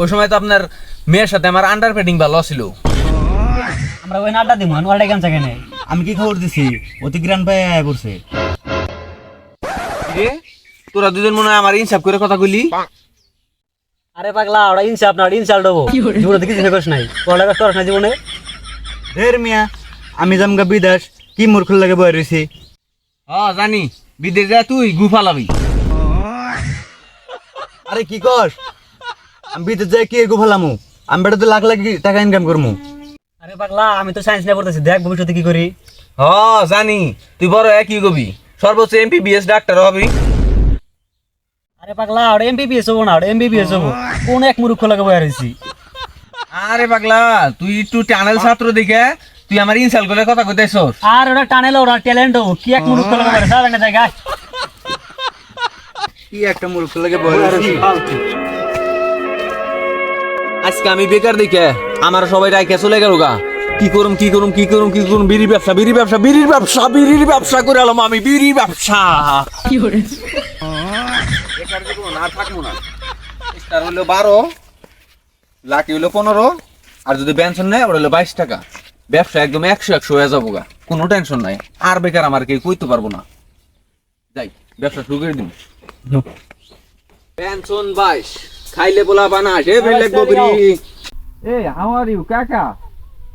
ওই সময় তো আপনার মেয়ের সাথে আমার আন্ডার পেডিং ভালো ছিল। আমরা ওই আড্ডা দিব ওয়ার্ল্ড গেমস এখানে আমি কি খবর দিছি? অতি গ্রান ভাই আয়া করছে রে তোরা দুজন মনে হয় আমার ইনসাফ করে কথা কইলি? আরে পাগলা ওরা ইনসাফ না ওটা ইনসাল্ট হব। জীবনে দেখি চিন্তা করিস নাই। ওয়ার্ল্ড গেমস করিস না জীবনে? ঢের মিয়া আমি জামগা বিদেশ কি মূর্খ লাগে বয়ে রয়েছি হ্যাঁ জানি। বিদেশ যা তুই গুফালাবি আরে কি কর আমি বিদেশ যাই কি গোফালামু আমি বেটা তো লাখ লাখ টাকা ইনকাম করমু। আরে পাগলা আমি তো সায়েন্স নিয়ে পড়তেছি দেখ ভবিষ্যতে কি করি। হ্যাঁ জানি। তুই বড় একই কবি সর্বোচ্চ এমপিবিএস ডাক্তার হবি। আরে পাগলা ওটা এমবিবিএস হব না ওটা এমবিবিএস হব। কোন এক মূর্খ লাগে বয়ে রয়েছি আরে পাগলা তুই একটু টানেল ছাত্র দেখে তুই আমার ইনসাল করে কথা কইতেছস আর ওটা টানেল ওরা ট্যালেন্ট হব কি এক মূর্খ লাগে বয়ে রয়েছে না জায়গা কি একটা মূর্খ লাগে বলে আজকে আমি বেকার দেখে আমার সবাই রাইকে চলে গেল গা। কি করুম কি করুম কি করুম কি করুম? বিড়ি ব্যবসা বিড়ি ব্যবসা বিড়ির ব্যবসা বিড়ির ব্যবসা করে আলাম আমি বিড়ি ব্যবসা। বেকার জীবন আর থাকব না। স্টার হলো বারো লাকি হলো পনেরো আর যদি পেনশন নেয় ওটা হলো বাইশ টাকা। ব্যবসা একদম একশো একশো হয়ে যাব গা। কোনো টেনশন নাই। আর বেকার আমার কেউ কইতে পারব না। যাই ব্যবসা শুরু করে দিন। পেনশন বাইশ। খাইলে বলা বানাস এ ফেলে গবরি এ হাউ আর ইউ কাকা?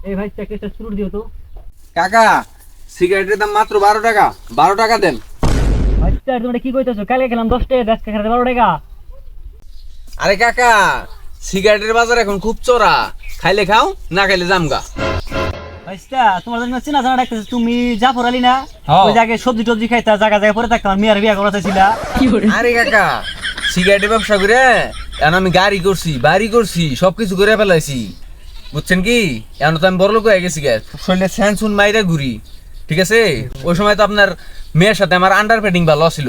এই ভাই চেকটা শুরু দিও তো। কাকা সিগারেটের দাম মাত্র বারো টাকা। বারো টাকা দেন। আচ্ছা তোমরা কি কইতেছো? কালকে খেলাম দশ টাকা দশ টাকা বারো টাকা। আরে কাকা সিগারেটের বাজার এখন খুব চড়া। খাইলে খাও না খাইলে জামগা আচ্ছা তোমার জন্য চিনা জানা ডাকতেছে তুমি জাফর আলী না। ওই জায়গায় সবজি টবজি খাইতা জায়গা জায়গায় পরে থাকতাম মেয়ের বিয়া করা? চাইছিলা আরে কাকা সিগারেটের ব্যবসা করে এখন আমি গাড়ি করছি বাড়ি করছি সবকিছু করে ফেলাইছি। বুঝছেন কি? এখন তো আমি বড় লোক হয়ে গেছি গে শরীরে স্যানসুন মাইরা ঘুরি ঠিক আছে? ওই সময় তো আপনার মেয়ের সাথে আমার আন্ডার পেডিং ভালো ছিল।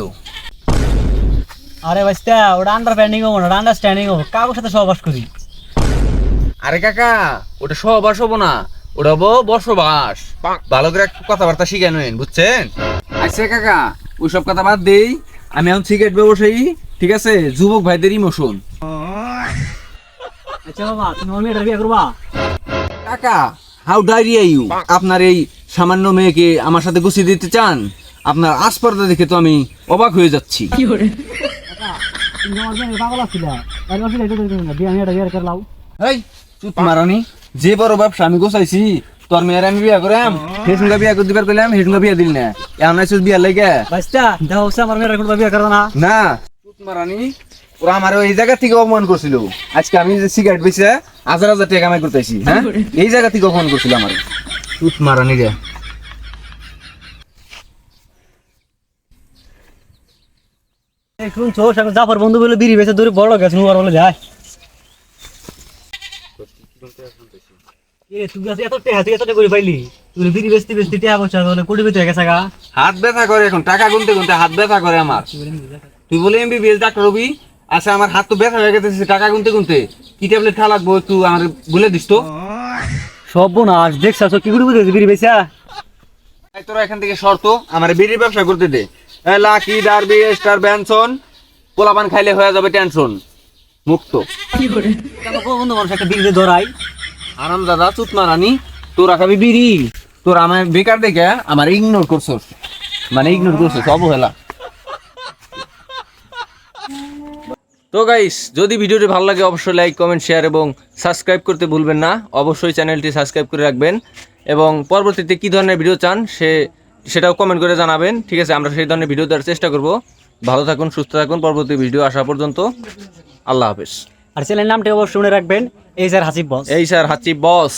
আরে বাস্তা ওটা আন্ডারস্ট্যান্ডিং হব না আন্ডারস্ট্যান্ডিং হব। কারোর সাথে সহবাস করি। আরে কাকা ওটা সহবাস হব না ওটা হব বসবাস। ভালো করে কথাবার্তা শিখে নেন বুঝছেন? আচ্ছা কাকা ওইসব কথা বাদ দেই আমি এখন সিগারেট ব্যবসায়ী ঠিক আছে? যুবক ভাইদের ইমোশন আচ্ছা বাবা তুমি আমার মেয়েটার বিয়া করবা? কাকা হাউ ডাইরিয়া ইউ আপনার এই সামান্য মেয়েকে আমার সাথে গুছিয়ে দিতে চান? আপনার আসপারদা দেখে তো আমি অবাক হয়ে যাচ্ছি। তুমি আমার মেয়ের পাগল আসছিলা আর মাসে এটা তো বিয়া মেয়েটা বিয়া করলাও এই চুত মারানি। যে বড় ব্যবসা আমি গোছাইছি তোর মেয়ের আমি বিয়া করাম হেসুঙ্গা বিয়া করে দিবার কইলাম হেসুঙ্গা বিয়া দিল না। আইসুস বিয়া লাগে। বাস্তা আমার বিয়া না। না। চুত মারানি। ওরা আমার এই জায়গা থেকে অপমান করছিল। আজকে আমি যে সিগারেট বেচে হাজার হাজার টাকা কামাই করতেছি হ্যাঁ? এই জায়গা থেকে অপমান করছিল আমার। চুত মারানি রে এই শুনছো জাফর বন্ধু বলে বিড়ি বেচে দূরে বড় গেছে নুয়ার বলে যায়। হাত ব্যথা করে এখন টাকা গুনতে গুনতে হাত ব্যথা করে আমার। তুই বলে এমবিবিএস ডাক্তার হবি? আচ্ছা আমার হাত তো ব্যথা হয়ে গেছে টাকা গুনতে গুনতে। কি ট্যাবলেট খা লাগবো একটু আমার বলে দিস তো। সব না আজ দেখছ কি করে বুঝেছিস বিড়ি বেচা? এই তোরা এখান থেকে শর্ত আমার বিড়ির ব্যবসা করতে দে। লাকি ডারবি স্টার ব্যানসন পোলাপান খাইলে হয়ে যাবে টেনশন মুক্ত। কেন কোন বন্ধু মানুষ একটা বিড়ি ধরাই? আরাম দাদা চুত মারানি তোরা খাবি বিড়ি। তোরা আমার বেকার দেখে আমার ইগনোর করছস। মানে ইগনোর করছস অবহেলা। তো গাইস যদি ভিডিওটি ভালো লাগে অবশ্যই লাইক কমেন্ট শেয়ার এবং সাবস্ক্রাইব করতে ভুলবেন না। অবশ্যই চ্যানেলটি সাবস্ক্রাইব করে রাখবেন এবং পরবর্তীতে কী ধরনের ভিডিও চান সে সেটাও কমেন্ট করে জানাবেন। ঠিক আছে আমরা সেই ধরনের ভিডিও দেওয়ার চেষ্টা করব। ভালো থাকুন সুস্থ থাকুন। পরবর্তী ভিডিও আসা পর্যন্ত আল্লাহ হাফেজ। আর চ্যানেল নামটি অবশ্যই শুনে রাখবেন এই স্যার হাসিব বস এই স্যার হাচ্ছি বস